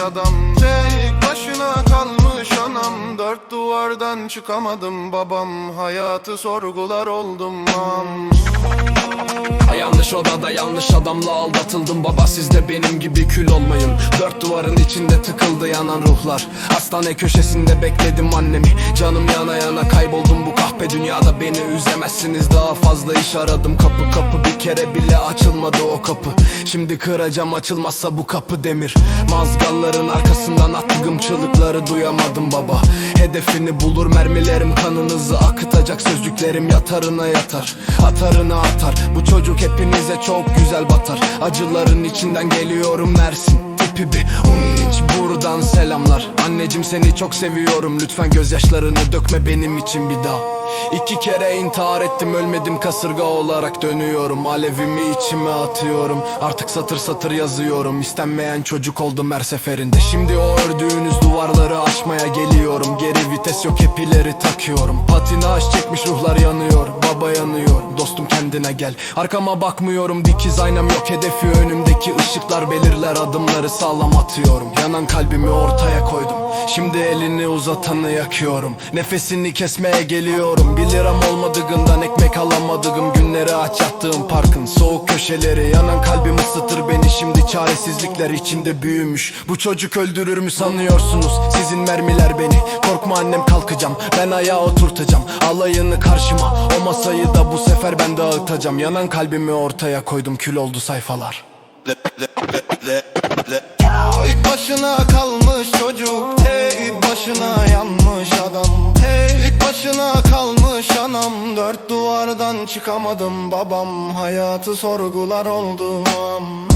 adam Tek başına kalmış anam. Dört duvardan çıkamadım babam. Hayatı sorgular oldum am Yanlış odada yanlış adamla aldatıldım Baba siz de benim gibi kül olmayın. Dört duvarın içinde tıkıldı yanan ruhlar. Hastane köşesinde bekledim annemi. Canım yana yana kayboldum bu kahpe dünyada Beni üzemezsiniz. Daha fazla iş aradım Kapı kapı bir kere bile açılmadı o kapı. Şimdi kıracağım açılmazsa bu kapı demir. Mazgalların arkasından attığım çığlıkları duyamadım baba. Hedefini bulur mermilerim kanınızı akıtacak Sözcüklerim yatarına yatar. Atarına atar Bu çocuk hepinize çok güzel batar. Acıların içinden geliyorum Mersin tipi bir Unlinç buradan selamlar. Anneciğim seni çok seviyorum. Lütfen gözyaşlarını dökme benim için bir daha. İki kere intihar ettim ölmedim. Kasırga olarak dönüyorum. Alevimi içime atıyorum. Artık satır satır yazıyorum. İstenmeyen çocuk oldum her seferinde. Şimdi o ördüğünüz duvarları aşmaya geliyorum. Geri vites yok hepileri takıyorum. Patinaj çekmiş ruhlar yanıyor Baba yanıyor. Dostum kendine gel. Arkama bakmıyorum dikiz aynam yok. Hedefi önümdeki ışıklar belirler Adımları. Sağlam atıyorum. Yanan kalbimi ortaya koydum Şimdi elini uzatanı yakıyorum. Nefesini kesmeye geliyorum. Bir liram olmadığından ekmek alamadığım Günleri aç yattığım parkın Soğuk köşeleri. Yanan kalbim ısıtır beni. Şimdi çaresizlikler içimde büyümüş. Bu çocuk öldürür mü sanıyorsunuz? Sizin mermiler beni. Korkma annem kalkacağım. Ben ayağa oturtacağım. Alayını karşıma. O masayı da bu sefer ben dağıtacağım. Yanan kalbimi ortaya koydum. Kül oldu sayfalar. Tek başına adam. Tek başına kalmış anam. Dört duvardan çıkamadım babam. Hayatı sorgular oldum am